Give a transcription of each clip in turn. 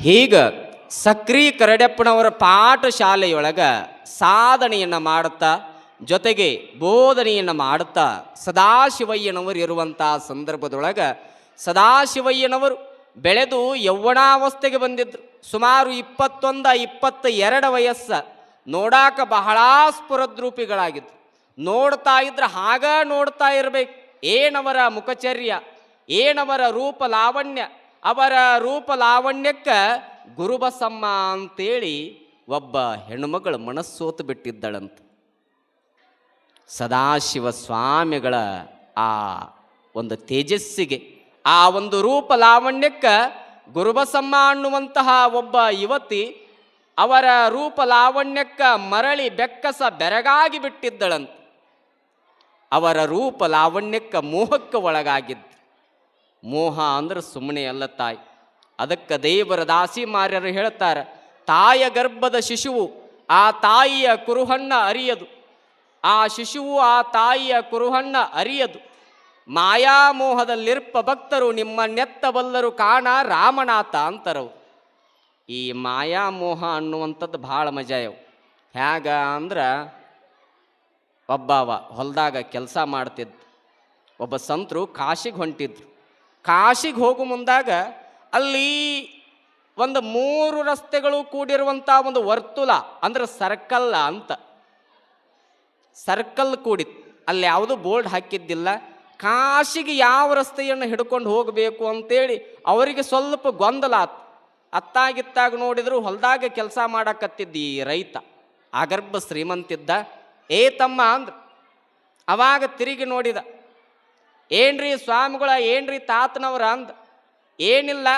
ಹೀಗ ಸಕ್ರಿ ಕರಡೆಪ್ಪನವರ ಪಾಠಶಾಲೆಯೊಳಗ ಸಾಧನೆಯನ್ನು ಮಾಡುತ್ತಾ, ಜೊತೆಗೆ ಬೋಧನೆಯನ್ನು ಮಾಡುತ್ತಾ ಸದಾಶಿವಯ್ಯನವರು ಇರುವಂಥ ಸಂದರ್ಭದೊಳಗ ಸದಾಶಿವಯ್ಯನವರು ಬೆಳೆದು ಯೌವನಾವಸ್ಥೆಗೆ ಬಂದಿದ್ದರು ಸುಮಾರು ಇಪ್ಪತ್ತೊಂದ ಇಪ್ಪತ್ತ ಎರಡು ವಯಸ್ಸ ನೋಡಾಕ ಬಹಳ ಸ್ಫುರದ್ರೂಪಿಗಳಾಗಿದ್ದರು ನೋಡ್ತಾ ಇದ್ರೆ ಹಾಗ ನೋಡ್ತಾ ಇರಬೇಕು. ಏನವರ ಮುಖಚರ್ಯ, ಏನವರ ರೂಪ ಲಾವಣ್ಯ ಅವರ ರೂಪ ಲಾವಣ್ಯಕ್ಕೆ ಗುರುಬಸಮ್ಮ ಅಂತೇಳಿ ಒಬ್ಬ ಹೆಣ್ಣುಮಗಳು ಮನಸ್ಸೋತು ಬಿಟ್ಟಿದ್ದಳಂತ. ಸದಾಶಿವ ಸ್ವಾಮಿಗಳ ಆ ಒಂದು ತೇಜಸ್ಸಿಗೆ ಆ ಒಂದು ರೂಪ ಲಾವಣ್ಯಕ್ಕೆ ಗುರುಬಸಮ್ಮ ಅನ್ನುವಂತಹ ಒಬ್ಬ ಯುವತಿ ಅವರ ರೂಪ ಲಾವಣ್ಯಕ್ಕೆ ಮರಳಿ ಬೆಕ್ಕಸ ಬೆರಗಾಗಿ ಬಿಟ್ಟಿದ್ದಳಂತ. ಅವರ ರೂಪ ಲಾವಣ್ಯಕ್ಕೆ ಮೋಹಕ್ಕೆ ಒಳಗಾಗಿದ್ದ. ಮೋಹ ಅಂದ್ರೆ ಸುಮ್ಮನೆ ಅಲ್ಲ ತಾಯಿ. ಅದಕ್ಕೆ ದೇವರ ದಾಸಿ ಮಾರ್ಯರು ಹೇಳ್ತಾರೆ, ತಾಯ ಗರ್ಭದ ಶಿಶುವು ಆ ತಾಯಿಯ ಕುರುಹಣ್ಣ ಅರಿಯದು. ಆ ಶಿಶುವು ಆ ತಾಯಿಯ ಕುರುಹಣ್ಣ ಅರಿಯದು. ಮಾಯಾಮೋಹದಲ್ಲಿರ್ಪ ಭಕ್ತರು, ನಿಮ್ಮ ನೆತ್ತಬಲ್ಲರು ಕಾಣ ರಾಮನಾಥ ಅಂತರವು. ಈ ಮಾಯಾಮೋಹ ಅನ್ನುವಂಥದ್ದು ಭಾಳ ಮಜಾ ಹೇಗ ಅಂದ್ರೆ ಒಬ್ಬವ ಹೊಲದಾಗ ಕೆಲಸ ಮಾಡ್ತಿದ್ದ. ಒಬ್ಬ ಸಂತರು ಕಾಶಿಗೆ ಹೊಂಟಿದ್ರು. ಕಾಶಿಗೆ ಹೋಗು ಮುಂದಾಗ ಅಲ್ಲಿ ಒಂದು ಮೂರು ರಸ್ತೆಗಳು ಕೂಡಿರುವಂಥ ಒಂದು ವರ್ತುಲ, ಅಂದ್ರೆ ಸರ್ಕಲ್ ಅಂತ. ಸರ್ಕಲ್ ಕೂಡಿತ್ತು ಅಲ್ಲಿ ಯಾವುದು ಬೋರ್ಡ್ ಹಾಕಿದ್ದಿಲ್ಲ. ಕಾಶಿಗೆ ಯಾವ ರಸ್ತೆಯನ್ನು ಹಿಡ್ಕೊಂಡು ಹೋಗಬೇಕು ಅಂತೇಳಿ ಅವರಿಗೆ ಸ್ವಲ್ಪ ಗೊಂದಲ ಆತು. ಅತ್ತಾಗಿತ್ತಾಗ ನೋಡಿದ್ರು ಹೊಲದಾಗ ಕೆಲಸ ಮಾಡಕತ್ತಿದ್ದ ಈ ರೈತ. ಆಗರ್ಭ ಶ್ರೀಮಂತಿದ್ದ. ಏ ತಮ್ಮ ಅಂದ್ರೆ ಅವಾಗ ತಿರುಗಿ ನೋಡಿದ. ಏನ್ರಿ ಸ್ವಾಮಿಗಳ ಏನ್ರಿ ತಾತನವ್ರ ಅಂದ? ಏನಿಲ್ಲ,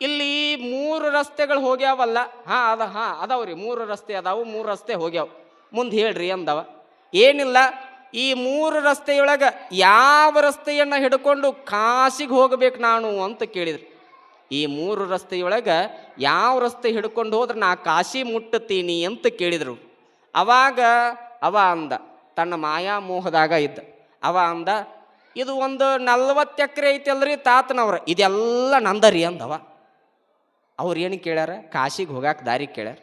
ಇಲ್ಲಿ ಮೂರು ರಸ್ತೆಗಳು ಹೋಗ್ಯಾವಲ್ಲ. ಹಾಂ, ಅದ, ಹಾಂ, ಅದಾವ್ರಿ, ಮೂರು ರಸ್ತೆ ಅದಾವು, ಮೂರು ರಸ್ತೆ ಹೋಗ್ಯಾವ. ಮುಂದೆ ಹೇಳ್ರಿ ಅಂದವ. ಏನಿಲ್ಲ, ಈ ಮೂರು ರಸ್ತೆಯೊಳಗೆ ಯಾವ ರಸ್ತೆಯನ್ನು ಹಿಡ್ಕೊಂಡು ಕಾಶಿಗೆ ಹೋಗ್ಬೇಕು ನಾನು ಅಂತ ಕೇಳಿದ್ರು. ಈ ಮೂರು ರಸ್ತೆಯೊಳಗೆ ಯಾವ ರಸ್ತೆ ಹಿಡ್ಕೊಂಡು ಹೋದ್ರೆ ನಾ ಕಾಶಿ ಮುಟ್ಟತೀನಿ ಅಂತ ಕೇಳಿದರು. ಅವಾಗ, ಅವ ಅಂದ, ತನ್ನ ಮಾಯಾಮೋಹದಾಗ ಇದ್ದ. ಅವ ಅಂದ ಇದು ಒಂದು ನಲ್ವತ್ತು ಎಕರೆ ಐತಲ್ರಿ ತಾತನವ್ರ. ಇದೆಲ್ಲ ನಂದರಿ ಅಂದವ. ಅವ್ರು ಏನು ಕೇಳ್ಯಾರ? ಕಾಶಿಗೆ ಹೋಗಾಕ ದಾರಿ ಕೇಳ್ಯಾರ.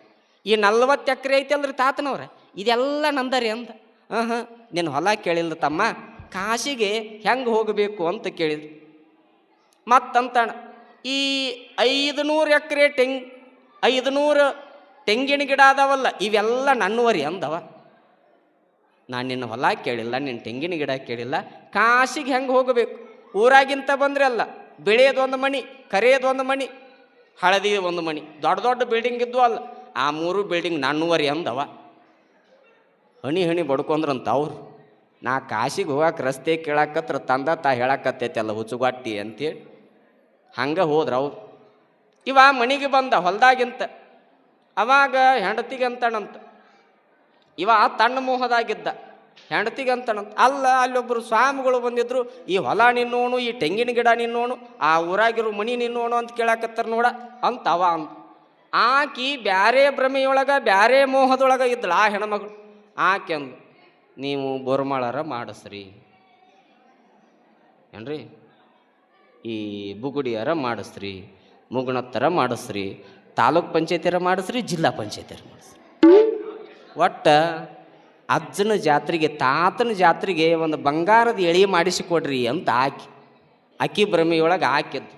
ಈ ನಲ್ವತ್ತು ಎಕರೆ ಐತಲ್ರಿ ತಾತನವ್ರ? ಇದೆಲ್ಲ ನಂದರಿ ಅಂದ. ಹಾಂ ಹಾಂ ನಿನ್ನ ಹೊಲ ಕೇಳಿಲ್ಲ ತಮ್ಮ. ಕಾಶಿಗೆ ಹೆಂಗೆ ಹೋಗಬೇಕು ಅಂತ ಕೇಳಿದ್ರು. ಮತ್ತಂತಣ, ಈ ಐದು ನೂರು ಎಕರೆ ತೆಂಗ್ ಐದು ನೂರು ತೆಂಗಿನ ಗಿಡ ಅದಾವಲ್ಲ, ಇವೆಲ್ಲ ನನ್ನವರಿ ಅಂದವ. ನಾನು ನಿನ್ನ ಹೊಲ ಕೇಳಿಲ್ಲ ನಿನ್ನ ತೆಂಗಿನ ಗಿಡ ಕೇಳಿಲ್ಲ, ಕಾಶಿಗೆ ಹೆಂಗೆ ಹೋಗಬೇಕು? ಊರಾಗಿಂತ ಬಂದ್ರೆ ಅಲ್ಲ ಬೆಳೆಯೋದೊಂದು ಮಣಿ ಕರೆಯೋದೊಂದು ಮಣಿ ಹಳದಿ ಒಂದು ಮಣಿ ದೊಡ್ಡ ದೊಡ್ಡ ಬಿಲ್ಡಿಂಗ್ ಇದ್ದು ಅಲ್ಲ, ಆ ಮೂರು ಬಿಲ್ಡಿಂಗ್ ನಾನ್ನೂವರೆ ಅಂದವ ಹಣಿ ಹಣಿ ಬಡ್ಕೊಂಡ್ರಂತ ಅವ್ರು. ನಾ ಕಾಶಿಗೆ ಹೋಗಕ್ಕೆ ರಸ್ತೆ ಕೇಳಾಕತ್ರ ತಂದ ತಾ ಹೇಳಕತ್ತೈತಲ್ಲ ಹುಚ್ಚುಗಾಟಿ ಅಂತೇಳಿ. ಹಂಗೆ ಹೋದ್ರ ಅವ್ರು. ಇವ ಮಣಿಗೆ ಬಂದ ಹೊಲ್ದಾಗಿಂತ, ಅವಾಗ ಹೆಂಡತಿಗೆ ಅಂತಾನಂತ ಇವ ತಣ್ಣ ಮೋಹದಾಗಿದ್ದ. ಹೆಂಡತಿಗೆ ಅಂತಾನಂತ ಅಲ್ಲ ಅಲ್ಲೊಬ್ಬರು ಸ್ವಾಮಿಗಳು ಬಂದಿದ್ರು, ಈ ಹೊಲ ನಿನ್ನೋಣು, ಈ ತೆಂಗಿನ ಗಿಡ ನಿನ್ನೋಣು, ಆ ಊರಾಗಿರೋ ಮಣಿ ನಿನ್ನೋಣು ಅಂತ ಕೇಳಾಕತ್ತಾರ ನೋಡ, ಅಂತ ಅವ ಆಕಿ ಬ್ಯಾರೆ ಭ್ರಮೆಯೊಳಗ, ಬ್ಯಾರೆ ಮೋಹದೊಳಗ ಇದ್ದಳು ಆ ಹೆಣ್ಮಗಳು. ಆಕೆ ಅಂದ್ಲು ನೀವು ಬೋರ್ಮಾಳರ ಮಾಡಿಸ್ರಿ. ಏನ್ರಿ? ಈ ಬುಗುಡಿಯರ ಮಾಡಸ್ರಿ, ಮುಗುಣತ್ತರ ಮಾಡಿಸ್ರಿ, ತಾಲೂಕ್ ಪಂಚಾಯತಿಯರ ಮಾಡಿಸ್ರಿ, ಜಿಲ್ಲಾ ಪಂಚಾಯತಿಯರ ಮಾಡಿಸ್ರಿ. ಒಟ್ಟ ಅಜ್ಜನ ಜಾತ್ರೆಗೆ, ತಾತನ ಜಾತ್ರೆಗೆ ಒಂದು ಬಂಗಾರದ ಎಳಿ ಮಾಡಿಸಿಕೊಡ್ರಿ ಅಂತ ಆಕಿ ಅಕ್ಕಿ ಭ್ರಮೆಯೊಳಗೆ ಹಾಕಿದ್ದು.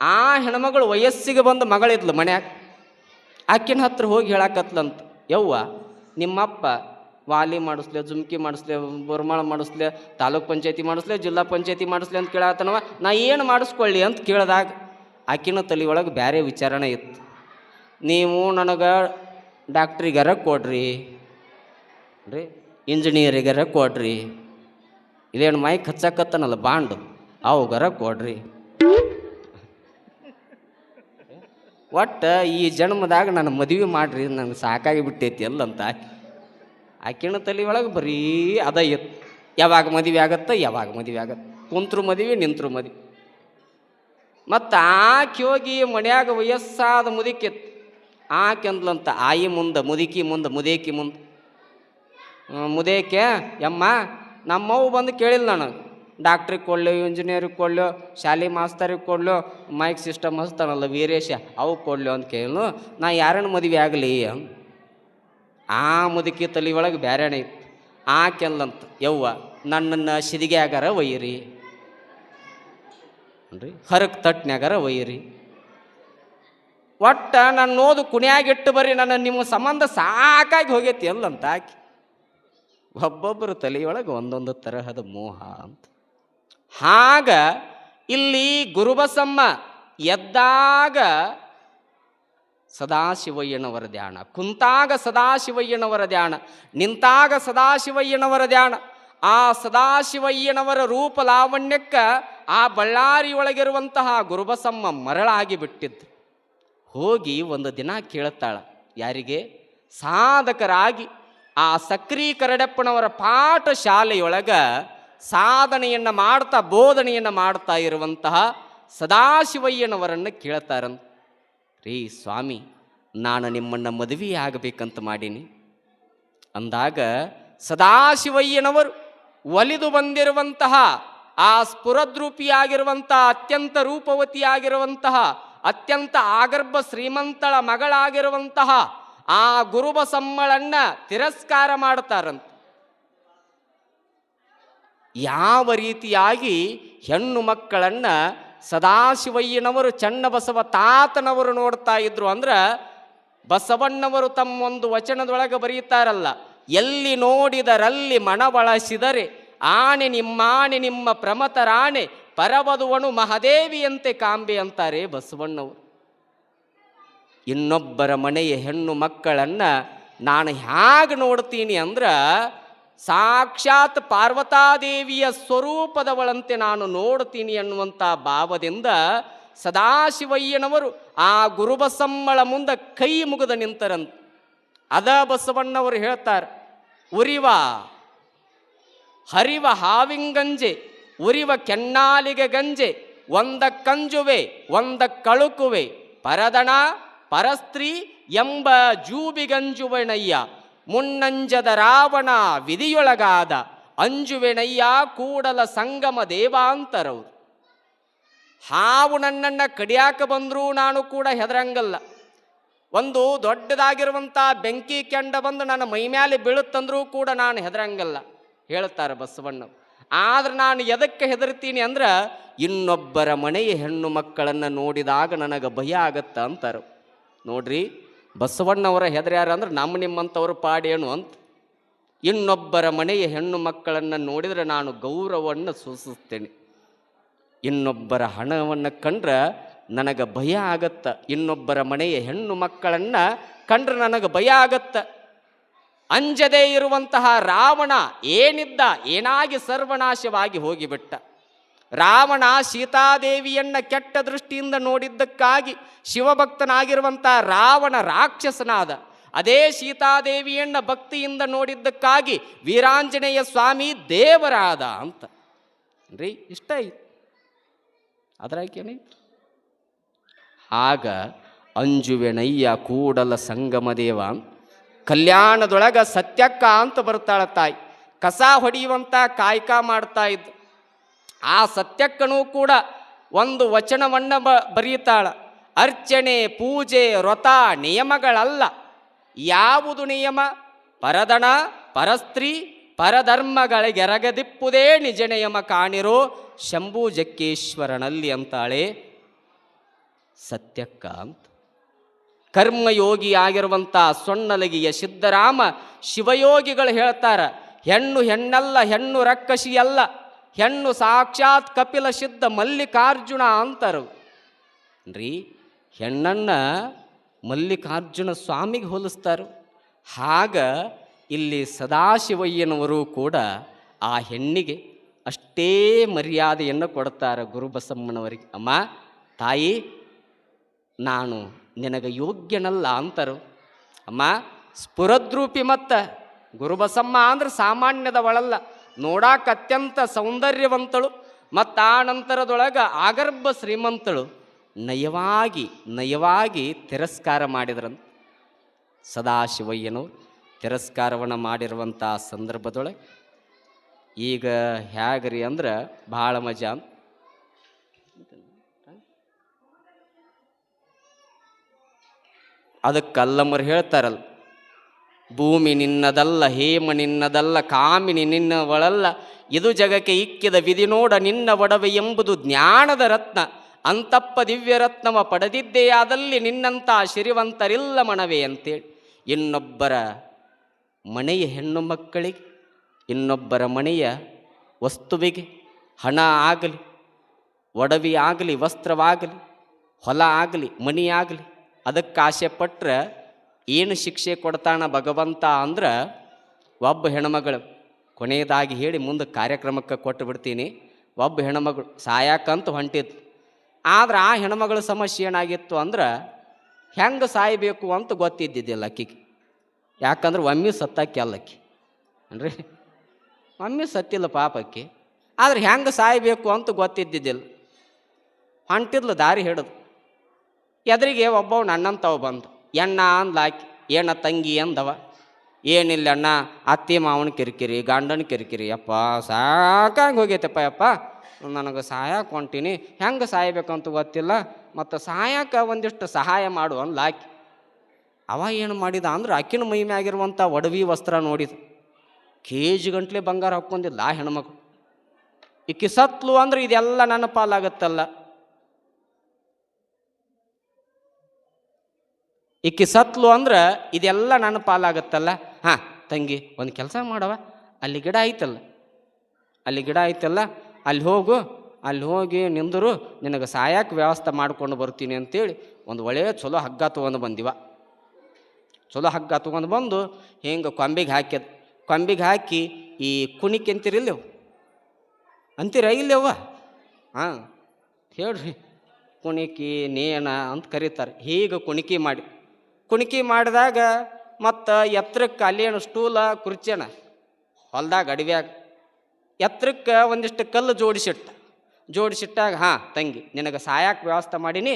ಆ ಹೆಣ್ಮಗಳು ವಯಸ್ಸಿಗೆ ಬಂದು ಮಗಳಿದ್ಲು ಮನ್ಯಾಗ. ಆಕಿನ ಹತ್ರ ಹೋಗಿ ಹೇಳಾಕತ್ಲಂತ, ಯವ್ವ, ನಿಮ್ಮಪ್ಪ ವಾಲಿ ಮಾಡಿಸ್ಲೆ, ಜುಮ್ಕಿ ಮಾಡಿಸ್ಲೆ, ಬೊರ್ಮಾಳ ಮಾಡಿಸ್ಲೆ, ತಾಲೂಕ್ ಪಂಚಾಯತಿ ಮಾಡಿಸ್ಲೆ, ಜಿಲ್ಲಾ ಪಂಚಾಯತಿ ಮಾಡಿಸ್ಲೆ ಅಂತ ಕೇಳತ್ತನವ ನಾ ಏನು ಮಾಡಿಸ್ಕೊಳ್ಳಿ ಅಂತ ಕೇಳಿದಾಗ ಆಕಿನ ತಲೆ ಒಳಗೆ ಬೇರೆ ವಿಚಾರಣೆ ಇತ್ತು. ನೀವು ನನಗೆ ಡಾಕ್ಟ್ರಿಗಾರ ಕೊಡ್ರಿ. ರೀ ಇಂಜಿನಿಯರಿಗಾರ ಕೊಡ್ರಿ. ಇದೇನು ಮೈಕ್ ಹಚ್ಚಕತ್ತನಲ್ಲ ಬಾಂಡು? ಅವುಗಾರ ಕೊಡ್ರಿ. ಒಟ್ಟು ಈ ಜನ್ಮದಾಗ ನನ್ನ ಮದುವೆ ಮಾಡ್ರಿ, ನನಗೆ ಸಾಕಾಗಿ ಬಿಟ್ಟೈತಿ ಅಲ್ಲಂತ ಆಕಿ ಆಕಿನ ತಲೆ ಒಳಗೆ ಬರೀ ಅದ ಯಾವಾಗ ಮದುವೆ ಆಗತ್ತ, ಯಾವಾಗ ಮದುವೆ ಆಗತ್ತೆ. ಕುಂತ್ರು ಮದುವೆ, ನಿಂತ್ರು ಮದುವೆ. ಮತ್ತು ಆಕೆ ಹೋಗಿ ಮನ್ಯಾಗ ವಯಸ್ಸಾದ ಮುದುಕಿತ್ತು ಆಕೆ ಅಂದ್ಲಂತ ಆಯಿ ಮುಂದೆ, ಮುದುಕಿ ಮುಂದೆ, ಮುದೇಕಿ ಮುಂದೆ. ಮುದೇಕೆ, ಯಮ್ಮ, ನಮ್ಮವ್ವ ಬಂದು ಕೇಳಿಲ್ಲ ನಾನು. ಡಾಕ್ಟ್ರಿಗೆ ಕೊಡ್ಲು, ಇಂಜಿನಿಯರಿಗೆ ಕೊಡ್ಲು, ಶಾಲೆ ಮಾಸ್ತರಿಗೆ ಕೊಡ್ಲು, ಮೈಕ್ ಸಿಸ್ಟಮ್ ಹಸ್ತಾನಲ್ಲ ವೀರೇಶ, ಅವು ಕೊಡ್ಲು ಅಂತ ಕೇಳು ನಾ ಯಾರನ್ನ ಮದುವೆ ಆಗಲಿ? ಆ ಮುದುಕಿ ತಲೆ ಒಳಗೆ ಬ್ಯಾರೇನೆ ಇತ್ತು. ಆಕೆಲ್ಲಂತ ಯವ್ವ, ನನ್ನನ್ನು ಸಿದಿಗೆ ಆಗಾರ ಒಯ್ಯಿರಿ ಹರಕ್ ತಟ್ನ್ಯಾಗಾರ ಒಯ್ಯಿರಿ. ಒಟ್ಟ ನನ್ನ ಓದು ಕುಣಿಯಾಗಿಟ್ಟು ಬರ್ರಿ, ನನ್ನ ನಿಮ್ಮ ಸಂಬಂಧ ಸಾಕಾಗಿ ಹೋಗೈತಿ ಎಲ್ಲಂತ ಆಕಿ ಒಬ್ಬೊಬ್ಬರ ತಲೆಯೊಳಗೆ ಒಂದೊಂದು ತರಹದ ಮೋಹ ಅಂತ. ಹಾಗ ಇಲ್ಲಿ ಗುರುಬಸಮ್ಮ ಎದ್ದಾಗ ಸದಾಶಿವಯ್ಯನವರ ಧ್ಯಾನ, ಕುಂತಾಗ ಸದಾಶಿವಯ್ಯನವರ ಧ್ಯಾನ, ನಿಂತಾಗ ಸದಾಶಿವಯ್ಯನವರ ಧ್ಯಾನ, ಆ ಸದಾಶಿವಯ್ಯನವರ ರೂಪ ಲಾವಣ್ಯಕ್ಕೆ ಆ ಬಳ್ಳಾರಿಯೊಳಗಿರುವಂತಹ ಗುರುಬಸಮ್ಮ ಮರಳಾಗಿ ಬಿಟ್ಟಿದ್ದು. ಹೋಗಿ ಒಂದು ದಿನ ಕೇಳುತ್ತಾಳ, ಯಾರಿಗೆ? ಸಾಧಕರಾಗಿ ಆ ಸಕ್ರಿ ಕರಡಪ್ಪನವರ ಪಾಠ ಶಾಲೆಯೊಳಗ ಸಾಧನೆಯನ್ನು ಮಾಡ್ತಾ ಬೋಧನೆಯನ್ನು ಮಾಡ್ತಾ ಇರುವಂತಹ ಸದಾಶಿವಯ್ಯನವರನ್ನು ಕೇಳ್ತಾರಂತ. ರೀ ಸ್ವಾಮಿ, ನಾನು ನಿಮ್ಮನ್ನು ಮದುವೆ ಆಗಬೇಕಂತ ಮಾಡೀನಿ. ಅಂದಾಗ ಸದಾಶಿವಯ್ಯನವರು ಒಲಿದು ಬಂದಿರುವಂತಹ ಆ ಸ್ಫುರದ್ರೂಪಿಯಾಗಿರುವಂತಹ ಅತ್ಯಂತ ರೂಪವತಿಯಾಗಿರುವಂತಹ ಅತ್ಯಂತ ಆಗರ್ಭ ಶ್ರೀಮಂತಳ ಮಗಳಾಗಿರುವಂತಹ ಆ ಗುರುಬಸಮ್ಮಳನ್ನ ತಿರಸ್ಕಾರ ಮಾಡ್ತಾರಂತ. ಯಾವ ರೀತಿಯಾಗಿ ಹೆಣ್ಣು ಮಕ್ಕಳನ್ನ ಸದಾಶಿವಯ್ಯನವರು, ಚನ್ನಬಸವ ತಾತನವರು ನೋಡ್ತಾ ಇದ್ರು ಅಂದ್ರೆ ಬಸವಣ್ಣವರು ತಮ್ಮೊಂದು ವಚನದೊಳಗೆ ಬರೀತಾರಲ್ಲ, ಎಲ್ಲಿ ನೋಡಿದರಲ್ಲಿ ಮನವಳಸಿದರೆ ಆಣೆ ನಿಮ್ಮಾಣೆ ನಿಮ್ಮ ಪ್ರಮತರಾಣೆ ಪರವಧುವನು ಮಹಾದೇವಿಯಂತೆ ಕಾಂಬೆ ಅಂತಾರೆ ಬಸವಣ್ಣವರು. ಇನ್ನೊಬ್ಬರ ಮನೆಯ ಹೆಣ್ಣು ಮಕ್ಕಳನ್ನ ನಾನು ಹೇಗೆ ನೋಡ್ತೀನಿ ಅಂದ್ರೆ ಸಾಕ್ಷಾತ್ ಪಾರ್ವತಾದೇವಿಯ ಸ್ವರೂಪದವಳಂತೆ ನಾನು ನೋಡ್ತೀನಿ ಅನ್ನುವಂಥ ಭಾವದಿಂದ ಸದಾಶಿವಯ್ಯನವರು ಆ ಗುರುಬಸಮ್ಮಳ ಮುಂದೆ ಕೈ ಮುಗಿದ ನಿಂತರಂತ. ಅದ ಬಸವಣ್ಣವರು ಹೇಳ್ತಾರೆ, ಉರಿವ, ಹರಿವ ಹಾವಿಂಗಂಜೆ ಉರಿವ ಕೆನ್ನಾಲಿಗೆ ಗಂಜೆ, ಒಂದ ಕಂಜುವೆ, ಒಂದ ಕಳುಕುವೆ, ಪರದಣ, ಪರಸ್ತ್ರೀ ಎಂಬ ಜೂಬಿಗಂಜುವೆಣಯ್ಯ ಮುನ್ನಂಜದ ರಾವಣ ವಿಧಿಯೊಳಗಾದ ಅಂಜುವೆಣಯ್ಯ ಕೂಡಲ ಸಂಗಮ ದೇವಾಂತರವು ಹಾವು ನನ್ನನ್ನು ಕಡಿಯಾಕ ಬಂದರೂ ನಾನು ಕೂಡ ಹೆದರಂಗಲ್ಲ. ಒಂದು ದೊಡ್ಡದಾಗಿರುವಂಥ ಬೆಂಕಿ ಕೆಂಡ ಬಂದು ನನ್ನ ಮೈಮ್ಯಾಲೆ ಬೀಳುತ್ತಂದ್ರೂ ಕೂಡ ನಾನು ಹೆದರಂಗಲ್ಲ, ಹೇಳ್ತಾರೆ ಬಸವಣ್ಣ ಆದ್ರೆ ನಾನು ಎದಕ್ಕೆ ಹೆದರ್ತೀನಿ ಅಂದ್ರೆ, ಇನ್ನೊಬ್ಬರ ಮನೆಯ ಹೆಣ್ಣು ಮಕ್ಕಳನ್ನು ನೋಡಿದಾಗ ನನಗೆ ಭಯ ಆಗತ್ತ ಅಂತಾರೆ. ನೋಡ್ರಿ, ಬಸವಣ್ಣವರ ಹೆದರ್ಯಾರ ಅಂದ್ರೆ, ನಮ್ಮ ನಿಮ್ಮಂಥವ್ರ ಪಾಡೇನು ಅಂತ. ಇನ್ನೊಬ್ಬರ ಮನೆಯ ಹೆಣ್ಣು ಮಕ್ಕಳನ್ನು ನೋಡಿದರೆ ನಾನು ಗೌರವವನ್ನು ಸೂಚಿಸ್ತೇನೆ ಇನ್ನೊಬ್ಬರ ಹಣವನ್ನು ಕಂಡ್ರೆ ನನಗೆ ಭಯ ಆಗತ್ತ. ಇನ್ನೊಬ್ಬರ ಮನೆಯ ಹೆಣ್ಣು ಮಕ್ಕಳನ್ನು ಕಂಡ್ರೆ ನನಗೆ ಭಯ ಆಗತ್ತ. ಅಂಜದೇ ಇರುವಂತಹ ರಾವಣ ಏನಿದ್ದ ಏನಾಗಿ ಸರ್ವನಾಶವಾಗಿ ಹೋಗಿಬಿಟ್ಟ? ರಾವಣ ಸೀತಾದೇವಿಯನ್ನ ಕೆಟ್ಟ ದೃಷ್ಟಿಯಿಂದ ನೋಡಿದ್ದಕ್ಕಾಗಿ ಶಿವಭಕ್ತನಾಗಿರುವಂಥ ರಾವಣ ರಾಕ್ಷಸನಾದ. ಅದೇ ಸೀತಾದೇವಿಯನ್ನ ಭಕ್ತಿಯಿಂದ ನೋಡಿದ್ದಕ್ಕಾಗಿ ವೀರಾಂಜನೇಯ ಸ್ವಾಮಿ ದೇವರಾದ ಅಂತ. ರೀ ಇಷ್ಟ ಐತಿ? ಅದ್ರಾಗೇನೈತಿ ಆಗ ಅಂಜುವೆನಯ್ಯ ಕೂಡಲ ಸಂಗಮದೇವ. ಕಲ್ಯಾಣದೊಳಗ ಸತ್ಯಕ್ಕ ಅಂತ ಬರ್ತಾಳ ತಾಯಿ. ಕಸ ಹೊಡೆಯುವಂಥ ಕಾಯಕ ಮಾಡ್ತಾ ಇದ್ದ. ಆ ಸತ್ಯಕ್ಕನೂ ಕೂಡ ಒಂದು ವಚನವನ್ನ ಬ, ಬರೀತಾಳ. ಅರ್ಚನೆ, ಪೂಜೆ, ವ್ರತ ನಿಯಮಗಳಲ್ಲ. ಯಾವುದು ನಿಯಮ? ಪರದಣ ಪರಸ್ತ್ರೀ, ಪರಧರ್ಮಗಳಿಗೆರಗದಿಪ್ಪುದೇ ನಿಜ ನಿಯಮ ಕಾಣಿರೋ ಶಂಭು ಜಕ್ಕೇಶ್ವರನಲ್ಲಿ ಅಂತಾಳೆ ಸತ್ಯಕ್ಕ ಅಂತ. ಕರ್ಮಯೋಗಿ ಆಗಿರುವಂಥ ಸೊಣ್ಣಲಗಿಯ ಸಿದ್ದರಾಮ ಶಿವಯೋಗಿಗಳು ಹೇಳ್ತಾರ, ಹೆಣ್ಣು ಹೆಣ್ಣಲ್ಲ, ಹೆಣ್ಣು ರಕ್ಕಸಿಯಲ್ಲ, ಹೆಣ್ಣು ಸಾಕ್ಷಾತ್ ಕಪಿಲ ಸಿದ್ಧ ಮಲ್ಲಿಕಾರ್ಜುನ ಅಂತಾರು. ರೀ ಹೆಣ್ಣನ್ನ ಮಲ್ಲಿಕಾರ್ಜುನ ಸ್ವಾಮಿಗೆ ಹೋಲಿಸ್ತಾರು. ಹಾಗ ಇಲ್ಲಿ ಸದಾಶಿವಯ್ಯನವರು ಕೂಡ ಆ ಹೆಣ್ಣಿಗೆ ಅಷ್ಟೇ ಮರ್ಯಾದೆಯನ್ನು ಕೊಡ್ತಾರೆ ಗುರುಬಸಮ್ಮನವರಿಗೆ ಅಮ್ಮ, ತಾಯಿ, ನಾನು ನಿನಗೆ ಯೋಗ್ಯನಲ್ಲ ಅಂತರು. ಅಮ್ಮ, ಸ್ಫುರದ್ರೂಪಿ ಮತ್ತ ಗುರುಬಸಮ್ಮ ಅಂದ್ರೆ ಸಾಮಾನ್ಯದವಳಲ್ಲ. ನೋಡಾಕ ಅತ್ಯಂತ ಸೌಂದರ್ಯವಂತಳು ಮತ್ತು ಆ ನಂತರದೊಳಗೆ ಆಗರ್ಭ ಶ್ರೀಮಂತಳು. ನಯವಾಗಿ ನಯವಾಗಿ ತಿರಸ್ಕಾರ ಮಾಡಿದ್ರಂತ ಸದಾಶಿವಯ್ಯನವರು ತಿರಸ್ಕಾರವನ್ನು ಮಾಡಿರುವಂಥ ಸಂದರ್ಭದೊಳಗೆ ಈಗ ಹೇಗ್ರಿ ಅಂದ್ರೆ ಭಾಳ ಮಜಾ. ಅದಕ್ಕೆ ಅಲ್ಲಮ್ಮರು ಹೇಳ್ತಾರಲ್ಲ, ಭೂಮಿ ನಿನ್ನದಲ್ಲ, ಹೇಮ ನಿನ್ನದಲ್ಲ, ಕಾಮಿನಿ ನಿನ್ನವಳಲ್ಲ, ಇದು ಜಗಕ್ಕೆ ಇಕ್ಕಿದ ವಿಧಿ ನೋಡ ನಿನ್ನ ಒಡವೆ ಎಂಬುದು ಜ್ಞಾನದ ರತ್ನ, ಅಂತಪ್ಪ ದಿವ್ಯರತ್ನವ ಪಡೆದಿದ್ದೆಯಾದಲ್ಲಿ ನಿನ್ನಂಥ ಸಿರಿವಂತರಿಲ್ಲ ಮಣವೆ ಅಂತೇಳಿ. ಇನ್ನೊಬ್ಬರ ಮನೆಯ ಹೆಣ್ಣು ಮಕ್ಕಳಿಗೆ, ಇನ್ನೊಬ್ಬರ ಮನೆಯ ವಸ್ತುವಿಗೆ ಹಣ ಆಗಲಿ, ಒಡವಿ ಆಗಲಿ, ವಸ್ತ್ರವಾಗಲಿ, ಹೊಲ ಆಗಲಿ ಮಣಿ ಅದಕ್ಕೆ ಆಸೆ ಪಟ್ಟರೆ ಏನು ಶಿಕ್ಷೆ ಕೊಡ್ತಾನ ಭಗವಂತ ಅಂದ್ರೆ ಒಬ್ಬ ಹೆಣ್ಮಗಳು. ಕೊನೆಯದಾಗಿ ಹೇಳಿ ಮುಂದೆ ಕಾರ್ಯಕ್ರಮಕ್ಕೆ ಕೊಟ್ಟು ಬಿಡ್ತೀನಿ. ಒಬ್ಬ ಹೆಣ್ಮಗಳು ಸಾಯಕ್ಕಂತ ಹೊಂಟಿತ್ತು ಆದ್ರೆ ಆ ಹೆಣ್ಮಗಳ ಸಮಸ್ಯೆ ಏನಾಗಿತ್ತು ಅಂದ್ರೆ ಹೆಂಗೆ ಸಾಯಬೇಕು ಅಂತ ಗೊತ್ತಿದ್ದಿದ್ದಿಲ್ಲ ಅಕ್ಕಿಗೆ. ಯಾಕಂದ್ರೆ ಒಮ್ಮೆ ಸತ್ತಾಕಿ ಅಲ್ಲಕ್ಕಿ ಅನ್ರಿ ಒಮ್ಮೆ ಸತ್ತಿಲ್ಲ ಪಾಪಕ್ಕೆ ಆದ್ರೆ ಹೆಂಗೆ ಸಾಯಬೇಕು ಅಂತ ಗೊತ್ತಿದ್ದಿದ್ದಿಲ್ಲ. ಹೊಂಟಿದ್ಲು ದಾರಿ ಹಿಡಿದು. ಎದುರಿಗೆ ಒಬ್ಬವ್ನ ಅಣ್ಣಂತವ ಬಂದು, ಎಣ್ಣ ಅಂದ್ಲಾಕಿ ಏನ ತಂಗಿ ಅಂದವ. ಏನಿಲ್ಲ ಅಣ್ಣ, ಅತ್ತಿ ಮಾವನ ಕಿರಿಕಿರಿ, ಗಂಡನ ಕಿರಿಕಿರಿ ಅಪ್ಪ ಸಾಕಾಗಿ ಹೋಗೈತಪ್ಪ, ಯಪ್ಪ. ನನಗೆ ಸಾಯಕ್ಕೆ ಹೊಂಟೀನಿ. ಹೆಂಗೆ ಸಾಯಬೇಕಂತ ಗೊತ್ತಿಲ್ಲ. ಮತ್ತು ಸಹಾಯಕ ಒಂದಿಷ್ಟು ಸಹಾಯ ಮಾಡು ಅಂದ್ಲಾಕಿ ಅವ ಏನು ಮಾಡಿದ ಅಂದ್ರೆ ಅಕ್ಕಿನ ಮೈ ಮ್ಯಾಗಿರುವಂಥ ಒಡವಿ ವಸ್ತ್ರ ನೋಡಿದ. ಕೆ ಜಿ ಗಂಟ್ಲೆ ಬಂಗಾರ ಹಾಕ್ಕೊಂಡಿಲ್ಲ ಹೆಣ್ಮಕ್ಳು. ಇಕ್ಕಿ ಸತ್ಲು ಅಂದ್ರೆ ಇದೆಲ್ಲ ನನ್ನ ಪಾಲಾಗತ್ತಲ್ಲ ಇಕ್ಕಿ ಸತ್ಲು ಅಂದ್ರೆ ಇದೆಲ್ಲ ನನ್ನ ಪಾಲಾಗತ್ತಲ್ಲ? ಹಾಂ, ತಂಗಿ, ಒಂದು ಕೆಲಸ ಮಾಡವ ಅಲ್ಲಿ ಗಿಡ ಐತಲ್ಲ? ಅಲ್ಲಿ ಗಿಡ ಐತಲ್ಲ? ಅಲ್ಲಿ ಹೋಗು. ಅಲ್ಲಿ ಹೋಗಿ ನಿಂದರು, ನಿನಗೆ ಸಾಯಕ್ಕೆ ವ್ಯವಸ್ಥೆ ಮಾಡ್ಕೊಂಡು ಬರ್ತೀನಿ ಅಂತೇಳಿ ಒಂದು ಒಳ್ಳೆಯ ಚಲೋ ಹಗ್ಗ ತೊಗೊಂಡು ಬಂದಿವ. ಚಲೋ ಹಗ್ಗ ತೊಗೊಂಡು ಬಂದು ಹಿಂಗೆ ಕೊಂಬಿಗೆ ಹಾಕ್ಯದ. ಕೊಂಬಿಗೆ ಹಾಕಿ ಈ ಕುಣಿಕೆ ಅಂತೀರಿಲ್ಲವು ಅಂತೀರ ಇಲ್ಲವ್ವ ಹಾಂ, ಹೇಳ್ರಿ. ಕುಣಿಕಿ, ನೇಣ ಅಂತ ಕರೀತಾರೆ. ಹೀಗೆ ಕುಣಿಕೆ ಮಾಡಿ. ಕುಣಿಕಿ ಮಾಡಿದಾಗ ಮತ್ತು ಎತ್ತರಕ್ಕೆ ಅಲ್ಲೇನು ಸ್ಟೂಲ, ಕುರ್ಚೇನ ಹೊಲ್ದಾಗ ಅಡವ್ಯಾಗ ಎತ್ತರಕ್ಕೆ ಒಂದಿಷ್ಟು ಕಲ್ಲು ಜೋಡಿಸಿಟ್ಟ. ಜೋಡಿಸಿಟ್ಟಾಗ, ಹಾಂ ತಂಗಿ, ನಿನಗೆ ಸಾಯಕ್ಕೆ ವ್ಯವಸ್ಥೆ ಮಾಡೀನಿ.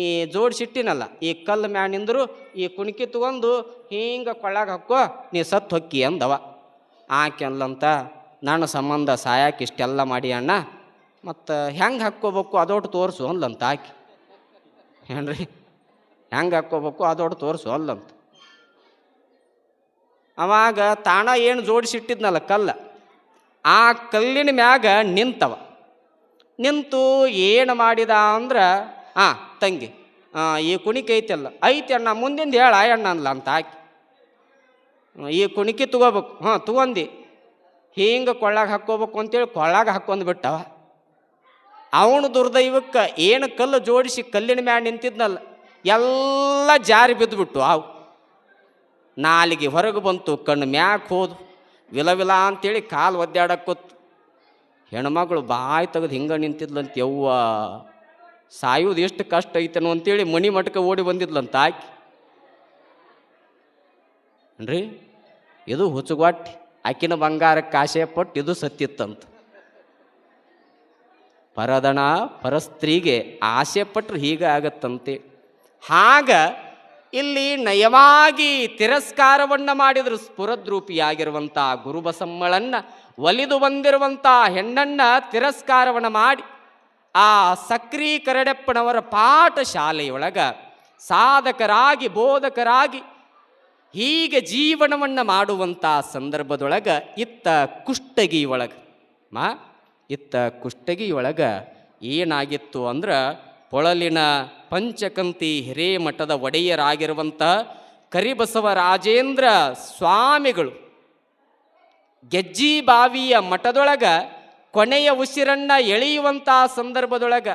ಈ ಜೋಡಿಸಿಟ್ಟಿನಲ್ಲ, ಈ ಕಲ್ಲು ಮ್ಯಾನಿಂದರು ಈ ಕುಣಿಕಿ ತಗೊಂಡು ಹಿಂಗೆ ಕೊಳ್ಳಾಗ ಹಾಕೋ ನೀ ಸತ್ತು ಹೊಕ್ಕಿ ಅಂದವ. ಆಕೆ ಅಲ್ಲಂತ ನನ್ನ ಸಂಬಂಧ ಸಾಯಕ್ಕೆ ಇಷ್ಟೆಲ್ಲ ಮಾಡಿ ಅಣ್ಣ, ಮತ್ತು ಹೆಂಗೆ ಹಾಕ್ಕೋಬೇಕು ಅದೊಟ್ಟು ತೋರಿಸು ಅಂದ್ಲಂತ ಆಕೆ. ಏನ್ರಿ? ಹೆಂಗೆ ಹಾಕ್ಕೋಬೇಕು ಅದೊಟ್ಟು ತೋರಿಸು ಅಲ್ಲಂತ. ಅವಾಗ ತಾಣ ಏನು ಜೋಡಿಸಿಟ್ಟಿದ್ನಲ್ಲ ಕಲ್ಲ, ಆ ಕಲ್ಲಿನ ಮ್ಯಾಗ ನಿಂತವ. ನಿಂತು ಏನು ಮಾಡಿದ ಅಂದ್ರೆ ಹಾಂ ತಂಗಿ ಈ ಕುಣಿಕೆ ಐತಲ್ಲ, ಐತಿ ಅಣ್ಣ, ಮುಂದಿಂದ ಹೇಳ ಅಣ್ಣ ಅನ್ಲ ಅಂತ ಹಾಕಿ. ಈ ಕುಣಿಕೆ ತಗೋಬೇಕು, ಹಾಂ ತಗೊಂಡು ಹಿಂಗೆ ಕೊಳ್ಳಾಗ ಹಾಕ್ಕೋಬೇಕು ಅಂತೇಳಿ ಕೊಳ್ಳಾಗ ಹಾಕ್ಕೊಂಡು ಬಿಟ್ಟವ. ಅವನು ದುರ್ದೈವಕ್ಕೆ ಏನು ಕಲ್ಲು ಜೋಡಿಸಿ ಕಲ್ಲಿನ ಮ್ಯಾಗ ನಿಂತಿದ್ನಲ್ಲ ಎಲ್ಲ ಜಾರಿ ಬಿದ್ದುಬಿಟ್ಟು ಅವು ನಾಲಿಗೆ ಹೊರಗೆ ಬಂತು, ಕಣ್ಣು ಮ್ಯಾಕ್ ಹೋದು. ವಿಲ ವಿಲ ಅಂತೇಳಿ ಕಾಲು ಒದ್ದಾಡಕ್ಕೊತ್ತು ಹೆಣ್ಮಗಳು ಬಾಯಿ ತೆಗೆದು ಹಿಂಗೆ ನಿಂತಿದ್ಲಂತ ಯವ್ವ ಸಾಯೋದು ಎಷ್ಟು ಕಷ್ಟ ಐತನೋ ಅಂತೇಳಿ ಮಣಿ ಮಟಕ ಓಡಿ ಬಂದಿದ್ಲಂತ ಆಕಿ. ಏನ್ರಿ ಇದು ಹುಚ್ಚುಗೊಟ್ಟಿ. ಆಕಿನ ಬಂಗಾರಕ್ಕೆ ಆಸೆ ಪಟ್ಟು ಇದು ಸತ್ತಿತ್ತಂತ. ಪರದಣ, ಪರಸ್ತ್ರೀಗೆ ಆಸೆ ಪಟ್ಟರು ಹೀಗೆ ಆಗತ್ತಂತೆ. ಹಾಗ ಇಲ್ಲಿ ನಯವಾಗಿ ತಿರಸ್ಕಾರವನ್ನು ಮಾಡಿದರು ಸ್ಫುರದ್ರೂಪಿಯಾಗಿರುವಂಥ ಗುರುಬಸಮ್ಮಳನ್ನ, ಒಲಿದು ಬಂದಿರುವಂಥ ಹೆಣ್ಣನ್ನ ತಿರಸ್ಕಾರವನ್ನು ಮಾಡಿ, ಆ ಸಕ್ರಿ ಕರಡೆಪ್ಪನವರ ಪಾಠಶಾಲೆಯೊಳಗ ಸಾಧಕರಾಗಿ, ಬೋಧಕರಾಗಿ ಹೀಗೆ ಜೀವನವನ್ನು ಮಾಡುವಂಥ ಸಂದರ್ಭದೊಳಗ ಇತ್ತ ಕುಷ್ಟಗಿ ಒಳಗ ಮಾ, ಇತ್ತ ಕುಷ್ಟಗಿಯೊಳಗೆ ಏನಾಗಿತ್ತು ಅಂದ್ರೆ ಪೊಳಲಿನ ಪಂಚಕಂತಿ ಹಿರೇಮಠದ ಒಡೆಯರಾಗಿರುವಂಥ ಕರಿಬಸವ ರಾಜೇಂದ್ರ ಸ್ವಾಮಿಗಳು ಗೆಜ್ಜಿ ಬಾವಿಯ ಮಠದೊಳಗ ಕೊನೆಯ ಉಸಿರನ್ನ ಎಳೆಯುವಂಥ ಸಂದರ್ಭದೊಳಗ,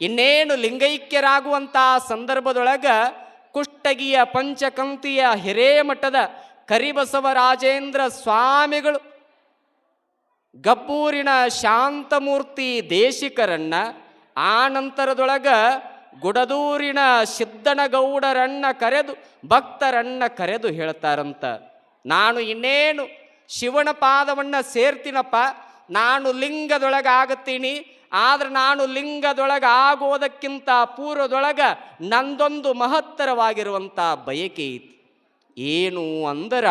ಇನ್ನೇನು ಲಿಂಗೈಕ್ಯರಾಗುವಂಥ ಸಂದರ್ಭದೊಳಗ ಕುಷ್ಟಗಿಯ ಪಂಚಕಂತಿಯ ಹಿರೇಮಠದ ಕರಿಬಸವ ರಾಜೇಂದ್ರ ಸ್ವಾಮಿಗಳು ಗಬ್ಬೂರಿನ ಶಾಂತಮೂರ್ತಿ ದೇಶಿಕರನ್ನ ಆ ನಂತರದೊಳಗ ಗುಡದೂರಿನ ಸಿದ್ದನಗೌಡರನ್ನ ಕರೆದು ಭಕ್ತರನ್ನ ಕರೆದು ಹೇಳ್ತಾರಂತ. ನಾನು ಇನ್ನೇನು ಶಿವನ ಪಾದವನ್ನ ಸೇರ್ತೀನಪ್ಪ, ನಾನು ಲಿಂಗದೊಳಗೆ ಆಗುತ್ತೀನಿ ಆದ್ರೆ ನಾನು ಲಿಂಗದೊಳಗೆ ಆಗೋದಕ್ಕಿಂತ ಪೂರ್ವದೊಳಗೆ ನಂದೊಂದು ಮಹತ್ತರವಾಗಿರುವಂಥ ಬಯಕೆ ಐತಿ. ಏನು ಅಂದರ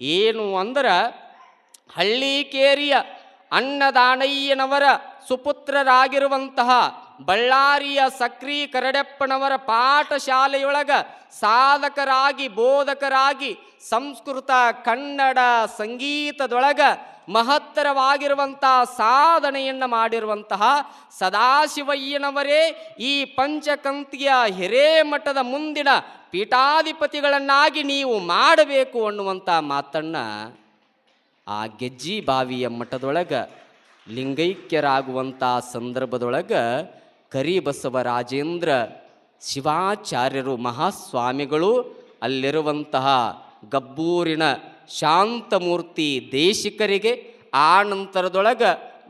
ಏನು ಅಂದರ ಹಳ್ಳಿಕೇರಿಯ ಅನ್ನದಾನಯ್ಯನವರ ಸುಪುತ್ರರಾಗಿರುವಂತಹ ಬಳ್ಳಾರಿಯ ಸಕ್ರಿ ಕರಡೆಪ್ಪನವರ ಪಾಠಶಾಲೆಯೊಳಗ ಸಾಧಕರಾಗಿ, ಬೋಧಕರಾಗಿ ಸಂಸ್ಕೃತ, ಕನ್ನಡ ಸಂಗೀತದೊಳಗ ಮಹತ್ತರವಾಗಿರುವಂತಹ ಸಾಧನೆಯನ್ನು ಮಾಡಿರುವಂತಹ ಸದಾಶಿವಯ್ಯನವರೇ ಈ ಪಂಚಕಂತಿಯ ಹಿರೇಮಠದ ಮುಂದಿನ ಪೀಠಾಧಿಪತಿಗಳನ್ನಾಗಿ ನೀವು ಮಾಡಬೇಕು ಅನ್ನುವಂಥ ಮಾತನ್ನ ಆ ಗೆಜ್ಜಿ ಬಾವಿಯ ಮಠದೊಳಗ ಲಿಂಗೈಕ್ಯರಾಗುವಂಥ ಕರಿಬಸವ ರಾಜೇಂದ್ರ ಶಿವಾಚಾರ್ಯರು ಮಹಾಸ್ವಾಮಿಗಳು ಅಲ್ಲಿರುವಂತಹ ಗಬ್ಬೂರಿನ ಶಾಂತಮೂರ್ತಿ ದೇಶಿಕರಿಗೆ ಆ ನಂತರದೊಳಗ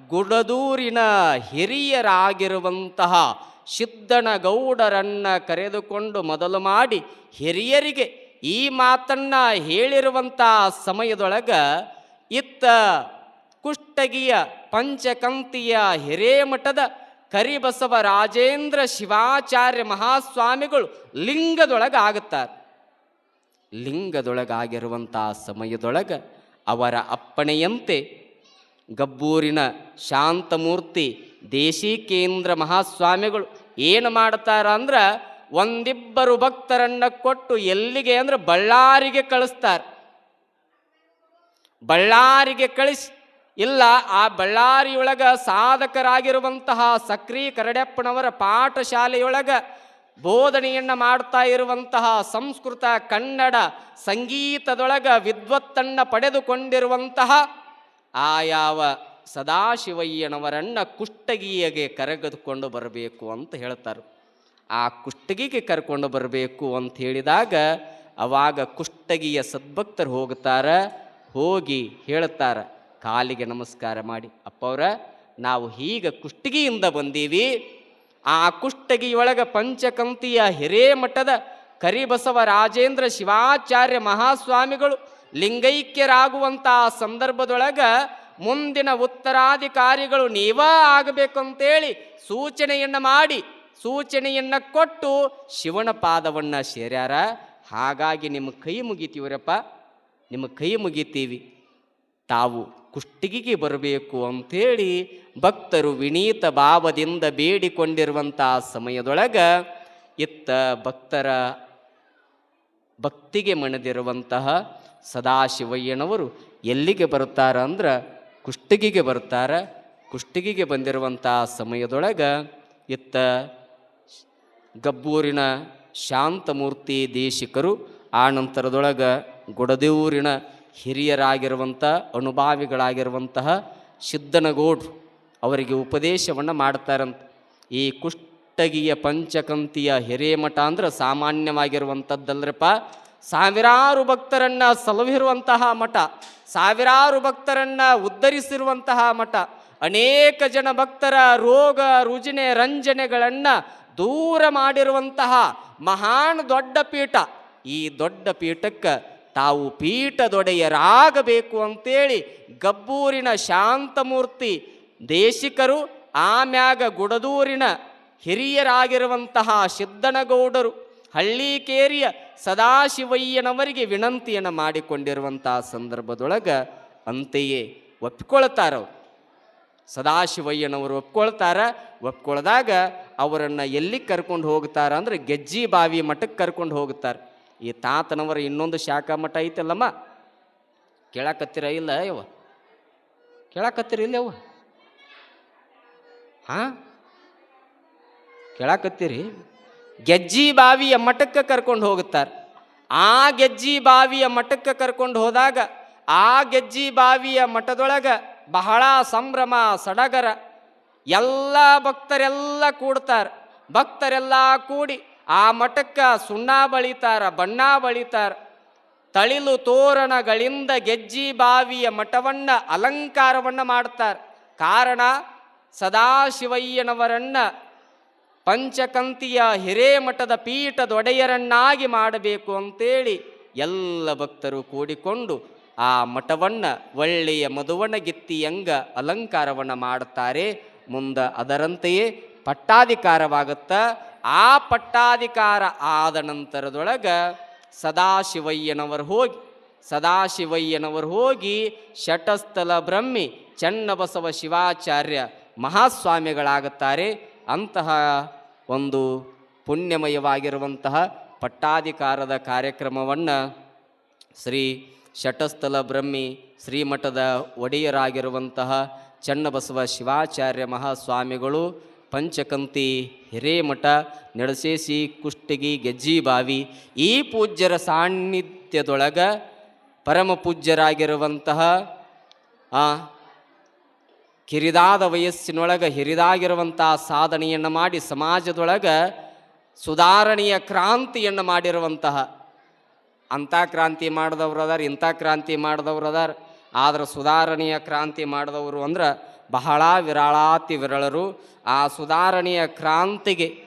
ಗುಡದೂರಿನ ಹಿರಿಯರಾಗಿರುವಂತಹ ಸಿದ್ದನಗೌಡರನ್ನ ಕರೆದುಕೊಂಡು ಮೊದಲು ಮಾಡಿ ಹಿರಿಯರಿಗೆ ಈ ಮಾತನ್ನ ಹೇಳಿರುವಂಥ ಸಮಯದೊಳಗ ಇತ್ತ ಕುಷ್ಟಗಿಯ ಪಂಚಕಂತಿಯ ಹಿರೇಮಠದ ಕರಿಬಸವ ರಾಜೇಂದ್ರ ಶಿವಾಚಾರ್ಯ ಮಹಾಸ್ವಾಮಿಗಳು ಲಿಂಗದೊಳಗಾಗುತ್ತಾರೆ. ಲಿಂಗದೊಳಗಾಗಿರುವಂಥ ಸಮಯದೊಳಗ ಅವರ ಅಪ್ಪಣೆಯಂತೆ ಗಬ್ಬೂರಿನ ಶಾಂತಮೂರ್ತಿ ದೇಶಿಕೇಂದ್ರ ಮಹಾಸ್ವಾಮಿಗಳು ಏನು ಮಾಡ್ತಾರ ಅಂದ್ರೆ ಒಂದಿಬ್ಬರು ಭಕ್ತರನ್ನ ಕೊಟ್ಟು ಎಲ್ಲಿಗೆ ಅಂದ್ರೆ ಬಳ್ಳಾರಿಗೆ ಕಳಿಸ್ತಾರೆ. ಬಳ್ಳಾರಿಗೆ ಕಳಿಸಿ ಇಲ್ಲ, ಆ ಬಳ್ಳಾರಿಯೊಳಗ ಸಾಧಕರಾಗಿರುವಂತಹ ಸಕ್ರಿ ಕರಡೆಪ್ಪನವರ ಪಾಠಶಾಲೆಯೊಳಗ ಬೋಧನೆಯನ್ನು ಮಾಡ್ತಾ ಇರುವಂತಹ ಸಂಸ್ಕೃತ, ಕನ್ನಡ ಸಂಗೀತದೊಳಗ ವಿದ್ವತ್ತನ್ನು ಪಡೆದುಕೊಂಡಿರುವಂತಹ ಆ ಯಾವ ಸದಾಶಿವಯ್ಯನವರನ್ನ ಕುಷ್ಟಗಿಯಗೆ ಕರೆಗೆದುಕೊಂಡು ಬರಬೇಕು ಅಂತ ಹೇಳ್ತಾರೆ. ಆ ಕುಷ್ಟಗಿಗೆ ಕರ್ಕೊಂಡು ಬರಬೇಕು ಅಂತ ಹೇಳಿದಾಗ ಅವಾಗ ಕುಷ್ಟಗಿಯ ಸದ್ಭಕ್ತರು ಹೋಗ್ತಾರ, ಹೋಗಿ ಹೇಳ್ತಾರ ಕಾಲಿಗೆ ನಮಸ್ಕಾರ ಮಾಡಿ, ಅಪ್ಪವ್ರ, ನಾವು ಹೀಗ ಕುಷ್ಟಗಿಯಿಂದ ಬಂದೀವಿ. ಆ ಕುಷ್ಟಗಿಯೊಳಗ ಪಂಚಕಂತಿಯ ಹಿರೇಮಠದ ಕರಿಬಸವ ರಾಜೇಂದ್ರ ಶಿವಾಚಾರ್ಯ ಮಹಾಸ್ವಾಮಿಗಳು ಲಿಂಗೈಕ್ಯರಾಗುವಂತಹ ಸಂದರ್ಭದೊಳಗ ಮುಂದಿನ ಉತ್ತರಾಧಿಕಾರಿಗಳು ನೀವ ಆಗಬೇಕಂತೇಳಿ ಸೂಚನೆಯನ್ನು ಮಾಡಿ, ಸೂಚನೆಯನ್ನ ಕೊಟ್ಟು ಶಿವನ ಪಾದವನ್ನು ಸೇರ್ಯಾರ. ಹಾಗಾಗಿ ನಿಮ್ಮ ಕೈ ಮುಗಿತೀವ್ರಪ್ಪ, ನಿಮ್ಮ ಕೈ ಮುಗಿತೀವಿ. ತಾವು ಕುಷ್ಟಗಿಗೆ ಬರಬೇಕು ಅಂಥೇಳಿ ಭಕ್ತರು ವಿನೀತ ಭಾವದಿಂದ ಬೇಡಿಕೊಂಡಿರುವಂಥ ಸಮಯದೊಳಗೆ ಇತ್ತ ಭಕ್ತರ ಭಕ್ತಿಗೆ ಮಣದಿರುವಂತಹ ಸದಾಶಿವಯ್ಯನವರು ಎಲ್ಲಿಗೆ ಬರುತ್ತಾರ ಅಂದ್ರೆ ಕುಷ್ಟಗಿಗೆ ಬರುತ್ತಾರೆ. ಕುಷ್ಟಗಿಗೆ ಬಂದಿರುವಂಥ ಸಮಯದೊಳಗೆ ಇತ್ತ ಗಬ್ಬೂರಿನ ಶಾಂತಮೂರ್ತಿ ದೇಶಿಕರು ಆ ನಂತರದೊಳಗ ಹಿರಿಯರಾಗಿರುವಂಥ, ಅನುಭಾವಿಗಳಾಗಿರುವಂತಹ ಸಿದ್ಧನಗೌಡ್ ಅವರಿಗೆ ಉಪದೇಶವನ್ನು ಮಾಡ್ತಾರಂತ. ಈ ಕುಷ್ಟಗಿಯ ಪಂಚಕಂತಿಯ ಹಿರೇಮಠ ಅಂದ್ರೆ ಸಾಮಾನ್ಯವಾಗಿರುವಂಥದ್ದಲ್ರಪ್ಪ, ಸಾವಿರಾರು ಭಕ್ತರನ್ನ ಸಲಹಿರುವಂತಹ ಮಠ, ಸಾವಿರಾರು ಭಕ್ತರನ್ನ ಉದ್ಧರಿಸಿರುವಂತಹ ಮಠ. ಅನೇಕ ಜನ ಭಕ್ತರ ರೋಗ, ರುಜಿನೆ, ರಂಜನೆಗಳನ್ನು ದೂರ ಮಾಡಿರುವಂತಹ ಮಹಾನ್ ದೊಡ್ಡ ಪೀಠ. ಈ ದೊಡ್ಡ ಪೀಠಕ್ಕೆ ತಾವು ಪೀಠದೊಡೆಯರಾಗಬೇಕು ಅಂತೇಳಿ ಗಬ್ಬೂರಿನ ಶಾಂತಮೂರ್ತಿ ದೇಶಿಕರು ಆಮ್ಯಾಗ ಗುಡದೂರಿನ ಹಿರಿಯರಾಗಿರುವಂತಹ ಸಿದ್ದನಗೌಡರು ಹಳ್ಳಿಕೇರಿಯ ಸದಾಶಿವಯ್ಯನವರಿಗೆ ವಿನಂತಿಯನ್ನು ಮಾಡಿಕೊಂಡಿರುವಂತಹ ಸಂದರ್ಭದೊಳಗೆ ಅಂತೆಯೇ ಒಪ್ಪಿಕೊಳ್ತಾರವ್ರು ಸದಾಶಿವಯ್ಯನವರು ಒಪ್ಕೊಳ್ತಾರ? ಒಪ್ಕೊಳ್ದಾಗ ಅವರನ್ನು ಎಲ್ಲಿ ಕರ್ಕೊಂಡು ಹೋಗ್ತಾರ ಅಂದರೆ ಗೆಜ್ಜಿ ಬಾವಿ ಮಠಕ್ಕೆ ಕರ್ಕೊಂಡು ಹೋಗ್ತಾರೆ. ಈ ತಾತನವರ ಇನ್ನೊಂದು ಶಾಖಾ ಮಠ ಐತಲ್ಲಮ್ಮ? ಕೇಳಕತ್ತಿರ ಇಲ್ಲ ಯವ ಕೇಳಕತ್ತಿರ ಇಲ್ಲ ಯವ ಹಾ? ಕೇಳಾಕತ್ತೀರಿ? ಗೆಜ್ಜಿ ಬಾವಿಯ ಮಠಕ್ಕೆ ಕರ್ಕೊಂಡು ಹೋಗುತ್ತಾರೆ. ಆ ಗೆಜ್ಜಿ ಬಾವಿಯ ಮಠಕ್ಕೆ ಕರ್ಕೊಂಡು ಹೋದಾಗ ಆ ಗೆಜ್ಜಿ ಬಾವಿಯ ಮಠದೊಳಗೆ ಬಹಳ ಸಂಭ್ರಮ, ಸಡಗರ ಎಲ್ಲ ಭಕ್ತರೆಲ್ಲ ಕೂಡ್ತಾರೆ. ಭಕ್ತರೆಲ್ಲ ಕೂಡಿ ಆ ಮಠಕ್ಕೆ ಸುಣ್ಣ ಬಳಿತಾರ, ಬಣ್ಣ ಬಳಿತಾರ. ತಳಿಲು ತೋರಣಗಳಿಂದ ಗೆಜ್ಜಿ ಬಾವಿಯ ಮಠವನ್ನ ಅಲಂಕಾರವನ್ನ ಮಾಡ್ತಾರೆ. ಕಾರಣ ಸದಾಶಿವಯ್ಯನವರನ್ನ ಪಂಚಕಂತಿಯ ಹಿರೇಮಠದ ಪೀಠದೊಡೆಯರನ್ನಾಗಿ ಮಾಡಬೇಕು ಅಂತೇಳಿ ಎಲ್ಲ ಭಕ್ತರು ಕೂಡಿಕೊಂಡು ಆ ಮಠವನ್ನು ಒಳ್ಳೆಯ ಮಧುವಣಗಿತ್ತಿಯಂಗ ಅಲಂಕಾರವನ್ನು ಮಾಡುತ್ತಾರೆ ಮುಂದೆ ಅದರಂತೆಯೇ ಪಟ್ಟಾಧಿಕಾರವಾಗುತ್ತ ಆ ಪಟ್ಟಾಧಿಕಾರ ಆದ ನಂತರದೊಳಗೆ ಸದಾಶಿವಯ್ಯನವರು ಹೋಗಿ ಸದಾಶಿವಯ್ಯನವರು ಹೋಗಿ ಶಟಸ್ಥಲ ಬ್ರಹ್ಮಿ ಚನ್ನಬಸವ ಶಿವಾಚಾರ್ಯ ಮಹಾಸ್ವಾಮಿಗಳಾಗುತ್ತಾರೆ. ಅಂತಹ ಒಂದು ಪುಣ್ಯಮಯವಾಗಿರುವಂತಹ ಪಟ್ಟಾಧಿಕಾರದ ಕಾರ್ಯಕ್ರಮವನ್ನು ಶ್ರೀ ಶಟಸ್ಥಲ ಬ್ರಹ್ಮಿ ಶ್ರೀಮಠದ ಒಡೆಯರಾಗಿರುವಂತಹ ಚನ್ನಬಸವ ಶಿವಾಚಾರ್ಯ ಮಹಾಸ್ವಾಮಿಗಳು ಪಂಚಕಂತಿ, ಹಿರೇಮಠ ನಡಸೇಸಿ ಕುಷ್ಟಗಿ ಗೆಜ್ಜಿಬಾವಿ ಈ ಪೂಜ್ಯರ ಸಾನ್ನಿಧ್ಯದೊಳಗ ಪರಮ ಪೂಜ್ಯರಾಗಿರುವಂತಹ ಕಿರಿದಾದ ವಯಸ್ಸಿನೊಳಗೆ ಹಿರಿದಾಗಿರುವಂತಹ ಸಾಧನೆಯನ್ನು ಮಾಡಿ ಸಮಾಜದೊಳಗೆ ಸುಧಾರಣೆಯ ಕ್ರಾಂತಿಯನ್ನು ಮಾಡಿರುವಂತಹ, ಅಂಥ ಕ್ರಾಂತಿ ಮಾಡಿದವ್ರು ಅದಾರ, ಇಂಥ ಕ್ರಾಂತಿ ಮಾಡಿದವ್ರು ಅದಾರ, ಆದ್ರೆ ಸುಧಾರಣೆಯ ಕ್ರಾಂತಿ ಮಾಡಿದವರು ಅಂದ್ರೆ ಬಹಳ ವಿರಳಾತಿ ವಿರಳರು. ಆ ಸುಧಾರಣೆಯ ಕ್ರಾಂತಿಗೆ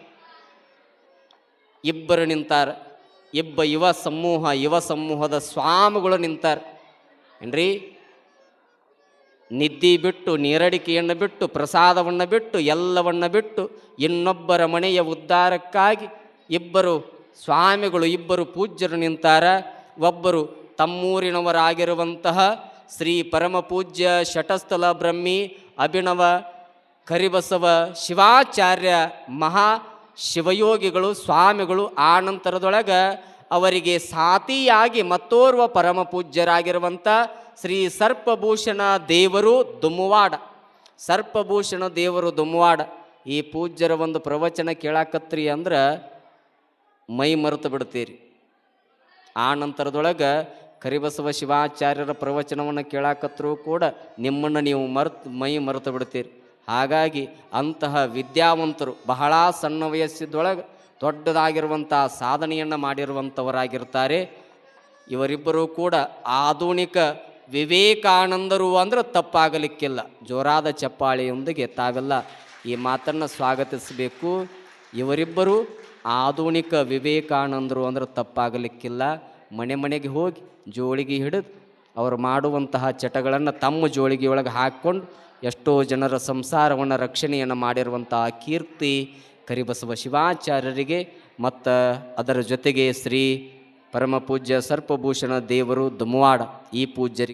ಇಬ್ಬರು ನಿಂತಾರ. ಇಬ್ಬ ಯುವ ಸಮೂಹ, ಯುವ ಸಮೂಹದ ಸ್ವಾಮಿಗಳು ನಿಂತಾರ. ಏನ್ರಿ? ನಿದ್ದಿ ಬಿಟ್ಟು, ನೀರಡಿಕೆಯನ್ನು ಬಿಟ್ಟು, ಪ್ರಸಾದವನ್ನು ಬಿಟ್ಟು, ಎಲ್ಲವನ್ನು ಬಿಟ್ಟು, ಇನ್ನೊಬ್ಬರ ಮನೆಯ ಉದ್ಧಾರಕ್ಕಾಗಿ ಇಬ್ಬರು ಸ್ವಾಮಿಗಳು, ಇಬ್ಬರು ಪೂಜ್ಯರು ನಿಂತಾರ. ಒಬ್ಬರು ತಮ್ಮೂರಿನವರಾಗಿರುವಂತಹ ಶ್ರೀ ಪರಮ ಪೂಜ್ಯ ಶಟಸ್ಥಲ ಬ್ರಹ್ಮಿ ಅಭಿನವ, ಕರಿಬಸವ, ಶಿವಾಚಾರ್ಯ, ಮಹಾ ಶಿವಯೋಗಿಗಳು, ಸ್ವಾಮಿಗಳು ಆನಂತರದೊಳಗೆ ನಂತರದೊಳಗೆ ಅವರಿಗೆ ಸಾತಿಯಾಗಿ ಮತ್ತೋರ್ವ ಪರಮ ಪೂಜ್ಯರಾಗಿರುವಂಥ ಶ್ರೀ ಸರ್ಪಭೂಷಣ ದೇವರು ದುಮ್ಮವಾಡ. ಸರ್ಪಭೂಷಣ ದೇವರು ದುಮ್ಮವಾಡ. ಈ ಪೂಜ್ಯರ ಒಂದು ಪ್ರವಚನ ಕೇಳಾಕತ್ರಿ ಅಂದ್ರೆ ಮೈ ಮರೆತು ಬಿಡ್ತೀರಿ. ಆ ನಂತರದೊಳಗೆ ಕರಿಬಸವ ಶಿವಾಚಾರ್ಯರ ಪ್ರವಚನವನ್ನು ಕೇಳಾಕತ್ರೂ ಕೂಡ ನಿಮ್ಮನ್ನು ನೀವು ಮರೆತು, ಮೈ ಮರೆತು ಬಿಡ್ತೀರಿ. ಹಾಗಾಗಿ ಅಂತಹ ವಿದ್ಯಾವಂತರು ಬಹಳ ಸಣ್ಣ ವಯಸ್ಸಿದೊಳಗೆ ದೊಡ್ಡದಾಗಿರುವಂಥ ಸಾಧನೆಯನ್ನು ಮಾಡಿರುವಂಥವರಾಗಿರ್ತಾರೆ ಇವರಿಬ್ಬರೂ ಕೂಡ ಆಧುನಿಕ ವಿವೇಕಾನಂದರು ಅಂದ್ರೆ ತಪ್ಪಾಗಲಿಕ್ಕಿಲ್ಲ. ಜೋರಾದ ಚಪ್ಪಾಳೆಯೊಂದಿಗೆ ತಾವೆಲ್ಲ ಈ ಮಾತನ್ನು ಸ್ವಾಗತಿಸಬೇಕು. ಇವರಿಬ್ಬರು ಆಧುನಿಕ ವಿವೇಕಾನಂದರು ಅಂದ್ರೆ ತಪ್ಪಾಗಲಿಕ್ಕಿಲ್ಲ. ಮನೆ ಮನೆಗೆ ಹೋಗಿ ಜೋಳಿಗೆ ಹಿಡಿದು ಅವರು ಮಾಡುವಂತಹ ಚಟಗಳನ್ನು ತಮ್ಮ ಜೋಳಿಗೆಯೊಳಗೆ ಹಾಕ್ಕೊಂಡು ಎಷ್ಟೋ ಜನರ ಸಂಸಾರವನ್ನು ರಕ್ಷಣೆಯನ್ನು ಮಾಡಿರುವಂತಹ ಕೀರ್ತಿ ಕರಿಬಸವ ಶಿವಾಚಾರ್ಯರಿಗೆ, ಮತ್ತು ಅದರ ಜೊತೆಗೆ ಶ್ರೀ ಪರಮ ಪೂಜ್ಯ ಸರ್ಪಭೂಷಣ ದೇವರು ದುಮವಾಡ ಈ ಪೂಜ್ಯರಿಗೆ.